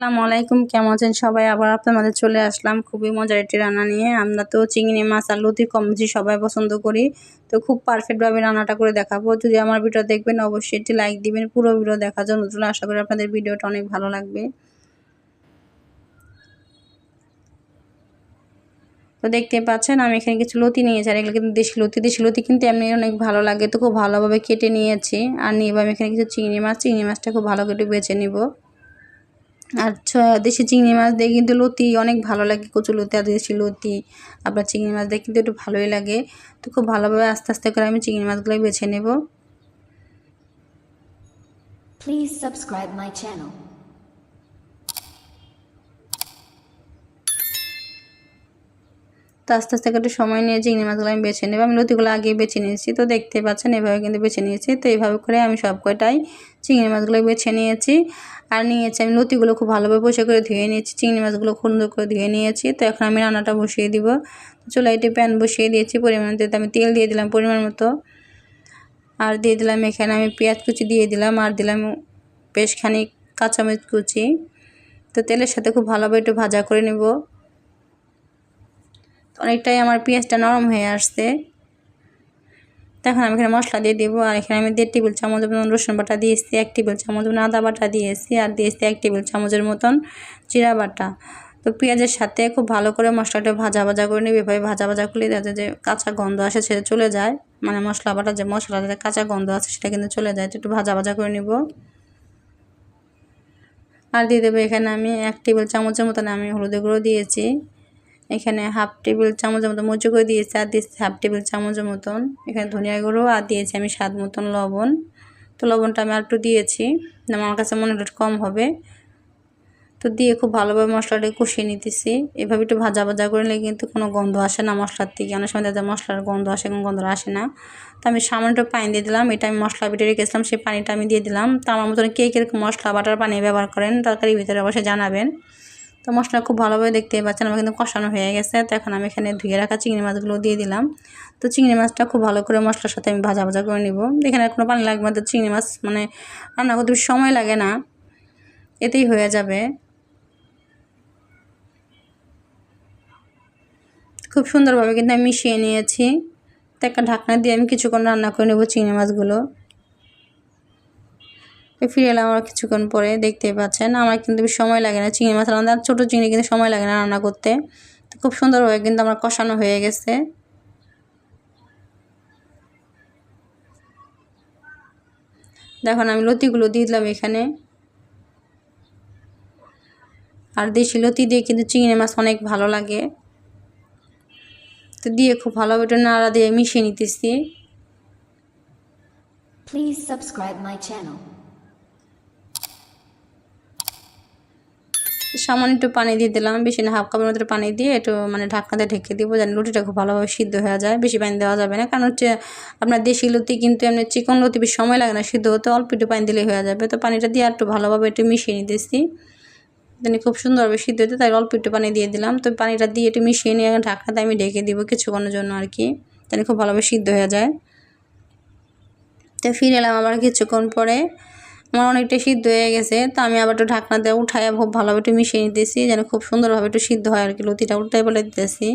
আসসালামু আলাইকুম, কেমন আছেন সবাই? আবার আপনাদের চলে আসলাম খুবই মজার একটি রান্না নিয়ে। আমরা তো চিংড়ি মাছ আর লতি কম বেশি সবাই পছন্দ করি। তো খুব পারফেক্টভাবে রান্নাটা করে দেখাবো। যদি আমার ভিডিও দেখবেন, অবশ্যই একটি লাইক দিবেন। পুরো ভিডিও দেখার জন্য নতুন আশা করি আপনাদের ভিডিওটা অনেক ভালো লাগবে। তো দেখতে পাচ্ছেন, আমি এখানে কিছু লতি নিয়েছি। আর এগুলো কিন্তু দেশি লতি দেশি লতি কিন্তু এমনি অনেক ভালো লাগে। তো খুব ভালোভাবে কেটে নিয়েছি। আর নিয়ে আমি এখানে কিছু চিংড়ি মাছ। চিংড়ি মাছটা খুব ভালো করে বেছে নিব। আর দেশি চিংড়ি মাছ দিয়ে কিন্তু লতি অনেক ভালো লাগে কচু লতি আর দেশি লতি। আবার চিংড়ি মাছ দিয়ে কিন্তু একটু ভালোই লাগে। তো খুব ভালোভাবে আস্তে আস্তে করে আমি চিংড়ি মাছগুলো বেছে নেব। Please subscribe my channel. তো আস্তে আস্তে একটু সময় নিয়ে চিংড়ি মাছগুলো আমি বেছে নেব। আমি লতিগুলো আগে বেছে নিয়েছি, তো দেখতে পাচ্ছেন এভাবে কিন্তু বেছে নিয়েছি। তো এইভাবে করে আমি সব কয়টাই চিংড়ি মাছগুলো বেছে নিয়েছি আর নিয়েছি আমি লতিগুলো খুব ভালোভাবে বসে করে ধুয়ে নিয়েছি, চিংড়ি মাছগুলো সুন্দর করে ধুয়ে নিয়েছি। তো এখন আমি রান্নাটা বসিয়ে দিব। চুলা একটি প্যান বসিয়ে দিয়েছি পরিমাণ মতো, আমি তেল দিয়ে দিলাম পরিমাণ মতো। আর দিয়ে দিলাম এখানে আমি পেঁয়াজ কুচি দিয়ে দিলাম আর দিলাম বেশ খানিক কাঁচামরিচ কুচি। তো তেলের সাথে খুব ভালোভাবে একটু ভাজা করে নেব। অনেকটাই আমার পেঁয়াজটা নরম হয়ে আসছে। তখন আমি এখানে মশলা দিয়ে দেবো, আর এখানে আমি দেড় টেবিল চামচ মতন রসুন বাটা দিয়েছি, এক টেবিল চামচ মতন আদা বাটা দিয়েছি, আর দিয়েছি এক টেবিল চামচের মতন জিরা বাটা। তো পেঁয়াজের সাথে খুব ভালো করে মশলাটা ভাজা ভাজা করে নেবে, এভাবে ভাজা ভাজা করলে যাতে যে কাঁচা গন্ধ আসে সেটা চলে যায়। মানে মশলা বাটা যে মশলা যাতে কাঁচা গন্ধ আছে সেটা কিন্তু চলে যায়, তো একটু ভাজা ভাজা করে নেব। আর দিয়ে দেবো এখানে আমি এক টেবিল চামচের মতন আমি হলুদের গুঁড়ো দিয়েছি। এখানে হাফ টেবিল চামচের মতো মজু করে দিয়েছি, আর দিয়েছি হাফ টেবিল চামচের মতন। এখানে ধনিয়া গুঁড়ো, আর দিয়েছি আমি স্বাদ মতন লবণ। তো লবণটা আমি আর একটু দিয়েছি আমার কাছে মনে হলো কম হবে। তো দিয়ে খুব ভালোভাবে মশলাটা কষিয়ে নিতেছি। এভাবে একটু ভাজা ভাজা করে নিলে কিন্তু কোনো গন্ধ আসে না মশলার থেকে। অনেক সময় দেখা মশলার গন্ধ আসে কোনো গন্ধ আসে না। তো আমি সামান্য পানি দিয়ে দিলাম। এটা আমি মশলা বেটে রেখেছিলাম, সেই পানিটা আমি দিয়ে দিলাম। তো আমার মতন কে কীরকম মশলা, বাটার পানি ব্যবহার করেন, তরকারির ভিতরে অবশ্যই জানাবেন। তো মশলা খুব ভালোভাবে দেখতে পাচ্ছেন, আমার কিন্তু কষানো হয়ে গেছে। তো এখন আমি এখানে ধুয়ে রাখা চিংড়ি মাছগুলো দিয়ে দিলাম। তো চিংড়ি মাছটা খুব ভালো করে মশলার সাথে আমি ভাজা ভাজা করে নিব। এখানে কোনো পানি লাগবে তো চিংড়ি মাছ মানে রান্না করতে সময় লাগে না, এতেই হয়ে যাবে। খুব সুন্দরভাবে কিন্তু আমি মিশিয়ে নিয়েছি। তো একটা ঢাকনা দিয়ে আমি কিছুক্ষণ রান্না করে নেব চিংড়ি মাছগুলো। ফিরে এলাম আমার কিছুক্ষণ পরে, দেখতেই পাচ্ছেন আমার কিন্তু সময় লাগে না চিংড়ি মাছ রান্না ছোটো চিংড়ি কিন্তু সময় লাগে না রান্না করতে। তো খুব সুন্দরভাবে কিন্তু আমার কষানো হয়ে গেছে। দেখুন, আমি লতিগুলো দিয়ে দিলাম এখানে। আর দেশি লতি দিয়ে কিন্তু চিংড়ি মাছ অনেক ভালো লাগে। তো দিয়ে খুব ভালোভাবে নাড়া দিয়ে মিশিয়ে নিতেছি। Please subscribe my channel. সামান্য একটু পানি দিয়ে দিলাম, বেশি না, হাফ কাপের মতো পানি দিয়ে একটু মানে ঢাকনাতে ঢেকে দিব যেন লুটিটা খুব ভালোভাবে সিদ্ধ হয়ে যায়, বেশি পানি দেওয়া যাবে না। কারণ হচ্ছে আপনার দেশি লুতি কিন্তু এমনি চিকন লতি বেশি সময় লাগে না সিদ্ধ হতে, অল্প একটু পানি দিলেই হয়ে যাবে। তো পানিটা দিয়ে একটু ভালোভাবে একটু মিশিয়ে নিতেছি। যেন খুব সুন্দরভাবে সিদ্ধ হতে তাই অল্প একটু পানি দিয়ে দিলাম। তো পানিটা দিয়ে একটু মিশিয়ে নিয়ে ঢাকনাতে আমি ঢেকে দিব কিছুক্ষণের জন্য আর কি, যেন খুব ভালোভাবে সিদ্ধ হয়ে যায়। তো ফিরে এলাম আবার কিছুক্ষণ পরে। আমার অনেকটা সিদ্ধ হয়ে গেছে। তো আমি আবার একটু ঢাকনা দিয়ে উঠাই খুব ভালোভাবে একটু মিশিয়ে নিতেছি যেন খুব সুন্দরভাবে একটু সিদ্ধ হয় আর কি লতিটা উল্টাই বলে দিতেছি.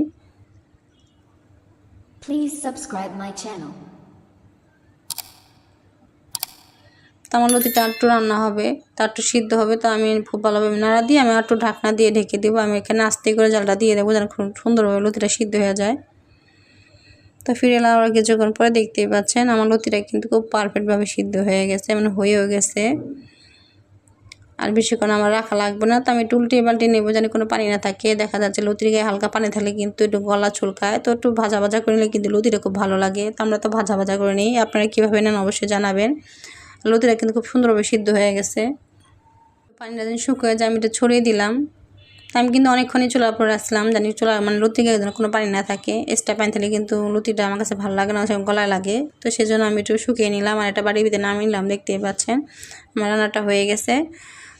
তো আমার লতিটা একটু রান্না হবে তা একটু সিদ্ধ হবে তো আমি খুব ভালোভাবে নাড়া দিয়ে আমি একটু ঢাকনা দিয়ে ঢেকে দেবো। আমি এখানে আস্তে করে জালটা দিয়ে দেবো যেন খুব সুন্দরভাবে লতিটা সিদ্ধ হয়ে যায়। তো ফিরে আবার কিছুক্ষণ পরে দেখতেই পাচ্ছেন আমার লতিটা কিন্তু খুব পারফেক্টভাবে সিদ্ধ হয়ে গেছে মানে হয়েও গেছে। আর বেশিক্ষণ আমার রাখা লাগবে না, তো আমি একটু পাল্টে নেব যেন কোনো পানি না থাকে। দেখা যাচ্ছে লতির গায়ে হালকা পানি থাকলে কিন্তু একটু গলা চুলকায়, তো একটু ভাজা ভাজা করে নিলে কিন্তু লতিটা খুব ভালো লাগে। তো আমরা তো ভাজা ভাজা করে নিই, আপনারা কীভাবে নেন অবশ্যই জানাবেন। লতিটা কিন্তু খুব সুন্দরভাবে সিদ্ধ হয়ে গেছে। পানিটা যেন শুকিয়ে যায়, আমি এটা ছড়িয়ে দিলাম। আমি কিন্তু অনেকক্ষণই চুলার উপর আসলাম জানি চুলা মানে লুতি গায়ে কোনো পানি না থাকে। এক্সট্রা পানি থাকলে কিন্তু লুতিটা আমার কাছে ভালো লাগে না গলায় লাগে। তো সেজন্য আমি একটু শুকিয়ে নিলাম আর এটা বাড়ির ভিতরে নামিয়ে নিলাম, দেখতেই পাচ্ছেন। আমার রান্নাটা হয়ে গেছে।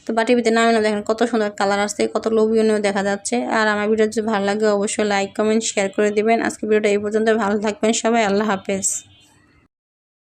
তো বাটির ভিতরে নামিয়ে দেখেন কত সুন্দর কালার আসছে, কত লোভনীয় দেখা যাচ্ছে। আর আমার ভিডিও যদি ভালো লাগে, অবশ্যই লাইক কমেন্ট শেয়ার করে দেবেন। আজকে ভিডিওটা এই পর্যন্ত ভালো থাকবেন সবাই, আল্লাহ হাফেজ।